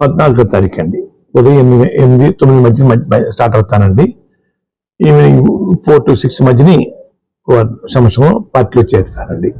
పద్నాలుగో తారీఖు అండి ఉదయం ఎనిమిది ఎనిమిది తొమ్మిది మధ్య మధ్య స్టార్ట్ అవుతానండి. ఈవినింగ్ ఫోర్ టు సిక్స్ మధ్యని సంవత్సరం పార్టీలో చేరుతానండి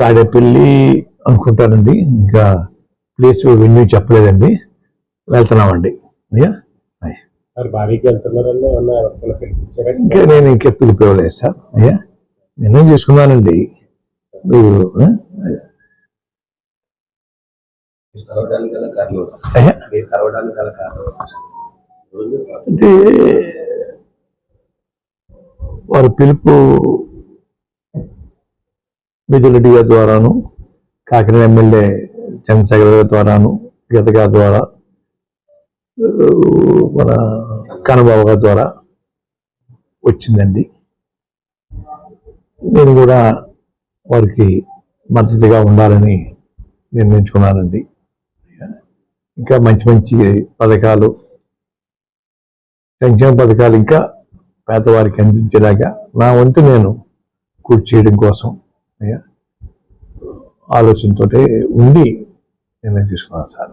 తాడేపల్లి అనుకుంటానండి. ఇంకా ప్లేస్ వెన్యూ చెప్పలేదండి. వెళ్తున్నామండి. అయ్యా? ఇంకా నేను ఇంకా పిలిపివ్వలేదు సార్ అయ్యా నిర్ణయం చేసుకున్నానండి? మీరు అంటే వారి పిలుపు మిథులరెడ్డి గారి ద్వారాను కాకినాడ ఎమ్మెల్యే చంద్రశేఖర్ గారి ద్వారాను గీత గారి ద్వారా మన కనబాబు గారి ద్వారా వచ్చిందండి. నేను కూడా వారికి మద్దతుగా ఉండాలని నిర్ణయించుకున్నానండి. ఇంకా మంచి మంచి పథకాలు సంక్షేమ పథకాలు ఇంకా పేదవారికి అందించేలాగా నా వంతు నేను కూర్చి చేయడం కోసం ఆలోచనతో ఉండి నిర్ణయం తీసుకున్నాను సార్.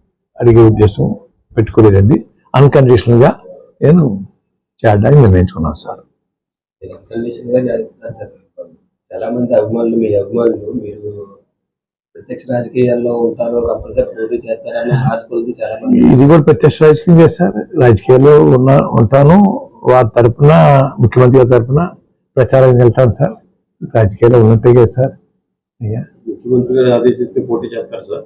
అడిగే ఉద్దేశం పెట్టుకోలేదండి. అన్కండిషనల్గా నేను చేయడానికి నిర్ణయించుకున్నాను సార్. చాలా మంది అభిమానులు మీ అభిమానులు మీరు ప్రత్యక్ష రాజకీయాల్లో ఉంటారు కంపల్సరీ పోటీ చేస్తారని ఆశ కొద్ది చాలా మంది ఇది కూడా ప్రత్యక్ష రాజకీయం చేస్తారు రాజకీయాల్లో ఉన్న ఉంటాను. వారి తరపున ముఖ్యమంత్రి గారి తరపున ప్రచారం వెళ్తాను సార్. రాజకీయాల్లో ఉన్నట్టే కదా సార్. అయ్యా. ముఖ్యమంత్రి గారు ఆదేశిస్తే పోటీ చేస్తారు సార్.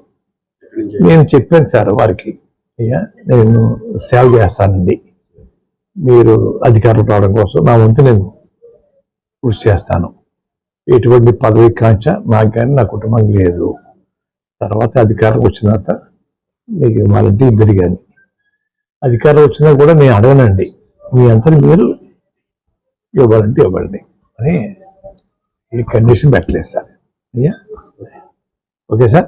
నేను చెప్పాను సార్ వారికి. అయ్యా నేను సేవ చేస్తానండి. మీరు అధికారులు రావడం కోసం నా వంతు నేను కృషి చేస్తాను. ఎటువంటి పదవి కాంక్ష నాకు కానీ నా కుటుంబం లేదు. తర్వాత అధికారం వచ్చిన తర్వాత మీకు ఇవ్వాలంటే ఇద్దరు కానీ అధికారం వచ్చినా కూడా నేను అడగనండి. మీ అంతా మీరు ఇవ్వాలంటే ఇవ్వండి. అని ఈ కండిషన్ పెట్టలేదు సార్. అయ్యా ఓకే సార్?